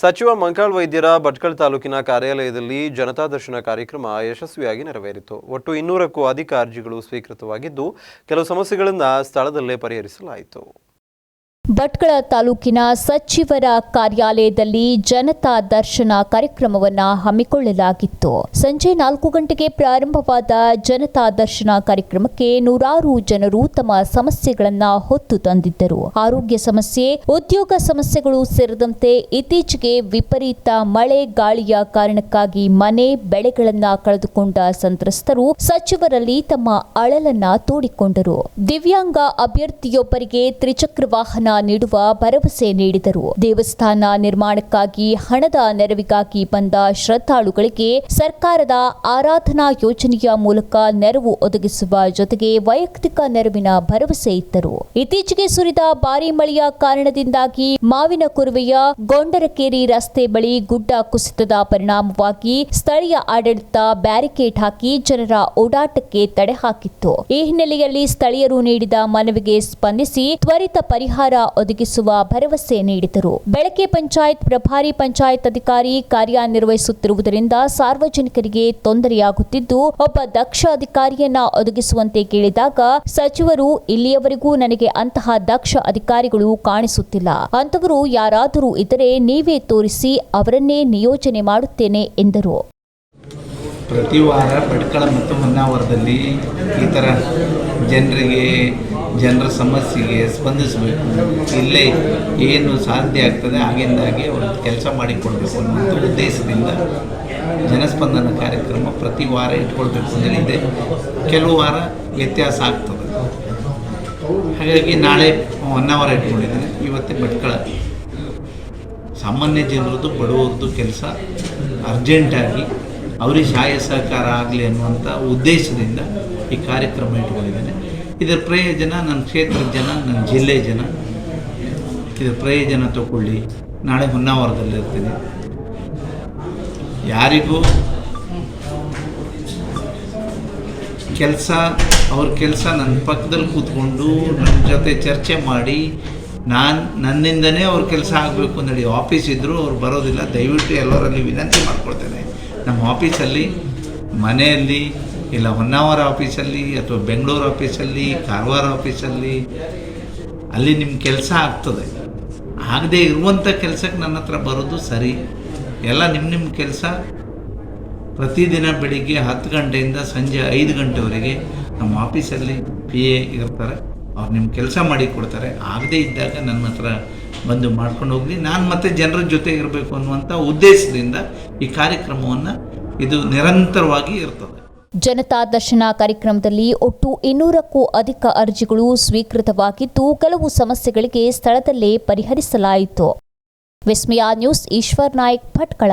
ಸಚಿವ ಮಂಕಾಳ್ ವೈದ್ಯರ ಭಟ್ಕಳ ತಾಲೂಕಿನ ಕಾರ್ಯಾಲಯದಲ್ಲಿ ಜನತಾ ದರ್ಶನ ಕಾರ್ಯಕ್ರಮ ಯಶಸ್ವಿಯಾಗಿ ನೆರವೇರಿತು. ಒಟ್ಟು ಇನ್ನೂರಕ್ಕೂ ಅಧಿಕ ಅರ್ಜಿಗಳು ಸ್ವೀಕೃತವಾಗಿದ್ದು, ಕೆಲವು ಸಮಸ್ಯೆಗಳನ್ನು ಸ್ಥಳದಲ್ಲೇ ಪರಿಹರಿಸಲಾಯಿತು. ಭಟ್ಕಳ ತಾಲೂಕಿನ ಸಚಿವರ ಕಾರ್ಯಾಲಯದಲ್ಲಿ ಜನತಾ ದರ್ಶನ ಕಾರ್ಯಕ್ರಮವನ್ನ ಹಮ್ಮಿಕೊಳ್ಳಲಾಗಿತ್ತು. ಸಂಜೆ ನಾಲ್ಕು ಗಂಟೆಗೆ ಪ್ರಾರಂಭವಾದ ಜನತಾ ದರ್ಶನ ಕಾರ್ಯಕ್ರಮಕ್ಕೆ ನೂರಾರು ಜನರು ತಮ್ಮ ಸಮಸ್ಯೆಗಳನ್ನು ಹೊತ್ತು ತಂದಿದ್ದರು. ಆರೋಗ್ಯ ಸಮಸ್ಯೆ, ಉದ್ಯೋಗ ಸಮಸ್ಯೆಗಳು ಸೇರಿದಂತೆ ಇತ್ತೀಚೆಗೆ ವಿಪರೀತ ಮಳೆ, ಗಾಳಿಯ ಕಾರಣಕ್ಕಾಗಿ ಮನೆ, ಬೆಳೆಗಳನ್ನು ಕಳೆದುಕೊಂಡ ಸಂತ್ರಸ್ತರು ಸಚಿವರಲ್ಲಿ ತಮ್ಮ ಅಳಲನ್ನ ತೋಡಿಕೊಂಡರು. ದಿವ್ಯಾಂಗ ಅಭ್ಯರ್ಥಿಯೊಬ್ಬರಿಗೆ ತ್ರಿಚಕ್ರ ವಾಹನ ನೀಡುವ ಭರವಸೆ ನೀಡಿದರು. ದೇವಸ್ಥಾನ ನಿರ್ಮಾಣಕ್ಕಾಗಿ ಹಣದ ನೆರವಿಗಾಗಿ ಬಂದ ಶ್ರದ್ಧಾಳುಗಳಿಗೆ ಸರ್ಕಾರದ ಆರಾಧನಾ ಯೋಜನೆಯ ಮೂಲಕ ನೆರವು ಒದಗಿಸುವ ಜೊತೆಗೆ ವೈಯಕ್ತಿಕ ನೆರವಿನ ಭರವಸೆ ಇತ್ತರು ಇತ್ತೀಚೆಗೆ ಸುರಿದ ಭಾರೀ ಮಳೆಯ ಕಾರಣದಿಂದಾಗಿ ಮಾವಿನ ಕುರುವೆಯ ಗೊಂಡರಕೇರಿ ರಸ್ತೆ ಬಳಿ ಗುಡ್ಡ ಕುಸಿತದ ಪರಿಣಾಮವಾಗಿ ಸ್ಥಳೀಯ ಆಡಳಿತ ಬ್ಯಾರಿಕೇಡ್ ಹಾಕಿ ಜನರ ಓಡಾಟಕ್ಕೆ ತಡೆ ಹಾಕಿತ್ತು. ಈ ಹಿನ್ನೆಲೆಯಲ್ಲಿ ಸ್ಥಳೀಯರು ನೀಡಿದ ಮನವಿಗೆ ಸ್ಪಂದಿಸಿ ತ್ವರಿತ ಪರಿಹಾರ ಒದಗಿಸುವ ಭರವಸೆ ನೀಡಿದರು. ಬೆಳಕೆ ಪಂಚಾಯತ್ ಪ್ರಭಾರಿ ಪಂಚಾಯತ್ ಅಧಿಕಾರಿ ಕಾರ್ಯನಿರ್ವಹಿಸುತ್ತಿರುವುದರಿಂದ ಸಾರ್ವಜನಿಕರಿಗೆ ತೊಂದರೆಯಾಗುತ್ತಿದ್ದು, ಒಬ್ಬ ದಕ್ಷ ಅಧಿಕಾರಿಯನ್ನ ಒದಗಿಸುವಂತೆ ಕೇಳಿದಾಗ, ಸಚಿವರು, ಇಲ್ಲಿಯವರೆಗೂ ನನಗೆ ಅಂತಹ ದಕ್ಷ ಅಧಿಕಾರಿಗಳು ಕಾಣಿಸುತ್ತಿಲ್ಲ. ಅಂತವರು ಯಾರಾದರೂ ಇದ್ದರೆ ನೀವೇ ತೋರಿಸಿ ಅವರನ್ನೇ ನಿಯೋಜನೆ ಮಾಡುತ್ತೇನೆ ಎಂದರು. ಪ್ರತಿ ವಾರ ಭಟ್ಕಳ ಮತ್ತು ಹೊನ್ನಾವರದಲ್ಲಿ ಈ ಥರ ಜನರಿಗೆ, ಜನರ ಸಮಸ್ಯೆಗೆ ಸ್ಪಂದಿಸಬೇಕು. ಇಲ್ಲೇ ಏನು ಸಾಧ್ಯ ಆಗ್ತದೆ ಆಗಿಂದಾಗೆ ಒಂದು ಕೆಲಸ ಮಾಡಿಕೊಡ್ಬೇಕು ಅನ್ನೋ ಉದ್ದೇಶದಿಂದ ಜನಸ್ಪಂದನ ಕಾರ್ಯಕ್ರಮ ಪ್ರತಿ ವಾರ ಇಟ್ಕೊಳ್ಬೇಕು ಅಂತೇಳಿದೆ ಕೆಲವು ವಾರ ವ್ಯತ್ಯಾಸ ಆಗ್ತದೆ. ಹಾಗಾಗಿ ನಾಳೆ ಹೊನ್ನಾವರ ಇಟ್ಕೊಂಡಿದ್ದೀನಿ. ಇವತ್ತೇ ಭಟ್ಕಳ. ಸಾಮಾನ್ಯ ಜನರದ್ದು ಬಡವರದ್ದು ಕೆಲಸ. ಅರ್ಜೆಂಟಾಗಿ ಅವರಿಗೆ ಸಹಾಯ ಸಹಕಾರ ಆಗಲಿ ಅನ್ನುವಂಥ ಉದ್ದೇಶದಿಂದ ಈ ಕಾರ್ಯಕ್ರಮ ಇಟ್ಕೊಂಡಿದ್ದೇನೆ. ಇದರ ಪ್ರಯೋಜನ ನನ್ನ ಕ್ಷೇತ್ರದ ಜನ, ನನ್ನ ಜಿಲ್ಲೆ ಜನ. ಇದರ ಪ್ರಯೋಜನ ತಗೊಳ್ಳಿ. ನಾಳೆ ಹೊನ್ನಾವರದಲ್ಲಿರ್ತೀನಿ ಯಾರಿಗೂ ಕೆಲಸ, ಅವ್ರ ಕೆಲಸ ನನ್ನ ಪಕ್ಕದಲ್ಲಿ ಕೂತ್ಕೊಂಡು ನನ್ನ ಜೊತೆ ಚರ್ಚೆ ಮಾಡಿ, ನಾನು ನನ್ನಿಂದನೇ ಅವ್ರ ಕೆಲಸ ಆಗಬೇಕು ಅಂದಿ ಆಫೀಸ್ ಇದ್ದರೂ ಅವ್ರು ಬರೋದಿಲ್ಲ. ದಯವಿಟ್ಟು ಎಲ್ಲರಲ್ಲಿ ವಿನಂತಿ ಮಾಡ್ಕೊಳ್ತೇನೆ. ನಮ್ಮ ಆಫೀಸಲ್ಲಿ, ಮನೆಯಲ್ಲಿ, ಇಲ್ಲ ಹೊನ್ನಾವರ ಆಫೀಸಲ್ಲಿ, ಅಥವಾ ಬೆಂಗಳೂರು ಆಫೀಸಲ್ಲಿ, ಕಾರವಾರ ಆಫೀಸಲ್ಲಿ, ಅಲ್ಲಿ ನಿಮ್ಮ ಕೆಲಸ ಆಗ್ತದೆ. ಆಗದೇ ಇರುವಂಥ ಕೆಲಸಕ್ಕೆ ನನ್ನ ಹತ್ರ ಬರೋದು ಸರಿ. ಎಲ್ಲ ನಿಮ್ಮ ನಿಮ್ಮ ಕೆಲಸ. ಪ್ರತಿದಿನ ಬೆಳಿಗ್ಗೆ ಹತ್ತು ಗಂಟೆಯಿಂದ ಸಂಜೆ ಐದು ಗಂಟೆವರೆಗೆ ನಮ್ಮ ಆಫೀಸಲ್ಲಿ ಪಿ ಎ ಇರ್ತಾರೆ. ಅವ್ರು ನಿಮ್ಮ ಕೆಲಸ ಮಾಡಿ ಕೊಡ್ತಾರೆ. ಆಗದೇ ಇದ್ದಾಗ ನನ್ನ ಹತ್ರ ಬಂದು ಮಾಡ್ಕೊಂಡು ಹೋಗಲಿ. ನಾನು ಮತ್ತೆ ಜನರ ಜೊತೆ ಇರಬೇಕು ಅನ್ನುವಂಥ ಉದ್ದೇಶದಿಂದ ಈ ಕಾರ್ಯಕ್ರಮವನ್ನು ಇದು ನಿರಂತರವಾಗಿ ಇರ್ತದೆ. ಜನತಾ ದರ್ಶನ ಕಾರ್ಯಕ್ರಮದಲ್ಲಿ ಒಟ್ಟು ಇನ್ನೂರಕ್ಕೂ ಅಧಿಕ ಅರ್ಜಿಗಳು ಸ್ವೀಕೃತವಾಗಿದ್ದು, ಕೆಲವು ಸಮಸ್ಯೆಗಳಿಗೆ ಸ್ಥಳದಲ್ಲೇ ಪರಿಹರಿಸಲಾಯಿತು. ವಿಸ್ಮಯ ನ್ಯೂಸ್, ಈಶ್ವರ್ ನಾಯ್ಕ್, ಭಟ್ಕಳ.